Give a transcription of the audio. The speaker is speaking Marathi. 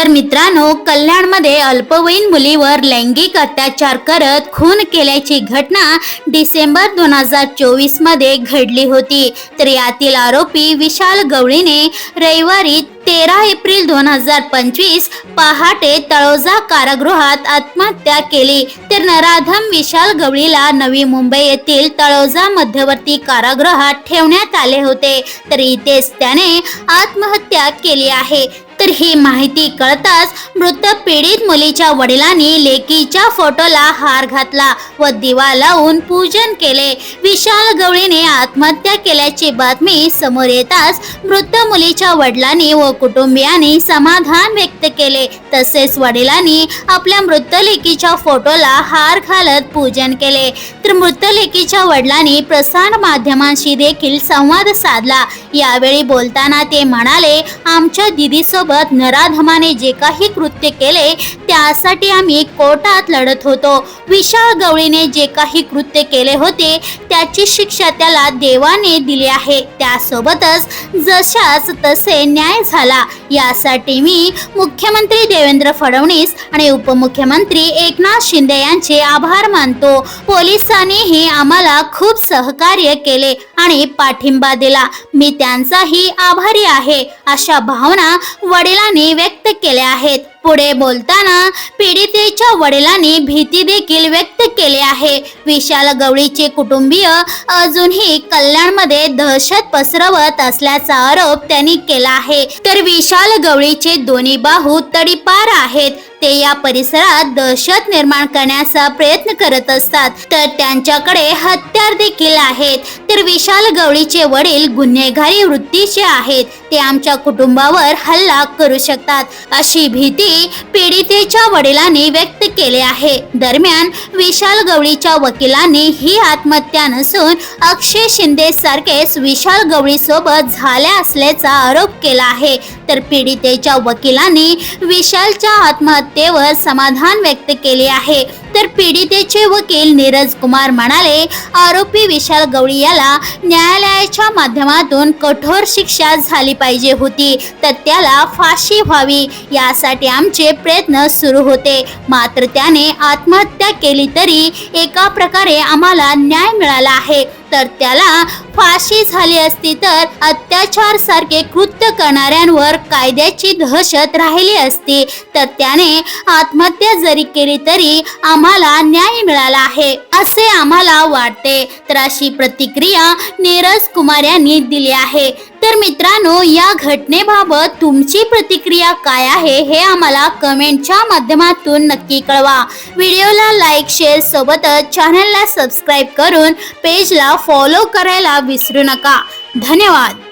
तर मित्रांनो कल्याणमध्ये अल्पवयीन मुलीवर लैंगिक अत्याचार करत खून केल्याची घटना डिसेंबर दोन हजार चोवीसमध्ये घडली होती. तर यातील आरोपी विशाल गवळीने रविवारी तेरा एप्रिल दोन हजार पंचवीस पहाटे तळोजा कारागृहात आत्महत्या केली. तर नराधम विशाल गवळीला नवी मुंबई येथील तळोजा मध्यवर्ती कारागृहात ठेवण्यात आले होते. तर इथेच त्याने आत्महत्या केली आहे. तर ही माहिती कळताच मृत पीडित मुलीच्या वडिलांनी लेकीच्या फोटोला हार घातला व दिवा लावून पूजन केले. विशाल गवळीने आत्महत्या केल्याची बातमी समोर येताच मृत मुलीच्या वडिलांनी व कुटुंबियांनी समाधान व्यक्त केले. तसेच वडिलांनी आपल्या मृतलेखीच्या फोटोला हार घालत पूजन केले. तर मृतलेखीच्या वडिलांनी प्रसार माध्यमांशी देखील संवाद साधला. यावेळी बोलताना ते म्हणाले आमच्या दिदीसोबत नराधमाने जे काही कृत्य केले त्यासाठी आम्ही कोर्टात लढत होतो. विशाळ गवळीने जे काही कृत्य केले होते त्याची शिक्षा त्याला देवाने दिली आहे. त्यासोबतच जशाच तसे न्याय झाला. यासाठी मी मुख्यमंत्री देवेंद्र फडणवीस आणि उपमुख्यमंत्री एकनाथ शिंदे यांचे आभार मानतो. पोलिसांनीही आम्हाला खूप सहकार्य केले. आणि पाठिंबा दिला. मी त्यांचाही आभारी आहे अशा भावना वडिलांनी व्यक्त केल्या आहेत. पुढे बोलताना पीडितेच्या वडिलांनी भीती देखील व्यक्त केली आहे. विशाल गवळीचे कुटुंबीय अजूनही कल्याणमध्ये दहशत पसरवत असल्याचा आरोप त्यांनी केला आहे. तर विशाल गवळीचे दोन्ही बाहू तडीपार आहेत. ते या परिसरात दहशत निर्माण करण्याचा प्रयत्न करत असतात. तर त्यांच्याकडे हत्यार देखील आहेत. तर विशाल गवळीचे वडील गुन्हेगारी वृत्तीचे आहेत. ते आमच्या कुटुंबावर हल्ला करू शकतात. अशी भीती पीडितेच्या वडिलांनी व्यक्त केली आहे. दरम्यान विशाल गवळीच्या वकिलांनी ही आत्महत्या नसून अक्षय शिंदे सारखेच विशाल गवळी सोबत झाल्या असल्याचा आरोप केला आहे. तर पीडितेच्या वकिलांनी विशालच्या आत्महत्येवर समाधान व्यक्त केले आहे. तर पीडितेचे वकील नीरज कुमार म्हणाले आरोपी विशाल गवळी याला न्यायालयाच्या माध्यमातून कठोर शिक्षा झाली पाहिजे होती तर त्याला फाशी व्हावी यासाठी आमचे प्रयत्न सुरू होते. मात्र त्याने आत्महत्या केली तरी एका प्रकारे आम्हाला न्याय मिळाला आहे. तर त्याला फाशी झाली असती तर अत्याचार सारखे कृत्य करणाऱ्यांवर कायद्याची दहशत राहिली असती. तर त्याने आत्महत्या जरी केली तरी आम्हाला न्याय मिळाला आहे असे आम्हाला वाटते. तर अशी प्रतिक्रिया नीरज कुमार यांनी दिली आहे. तर मित्रांनो या घटनेबाबत तुमची प्रतिक्रिया काय आहे हे आम्हाला कमेंटच्या माध्यमातून नक्की कळवा. व्हिडिओला लाईक शेअर सोबतच चॅनलला सबस्क्राईब करून पेजला फॉलो करायला विसरू नका. धन्यवाद.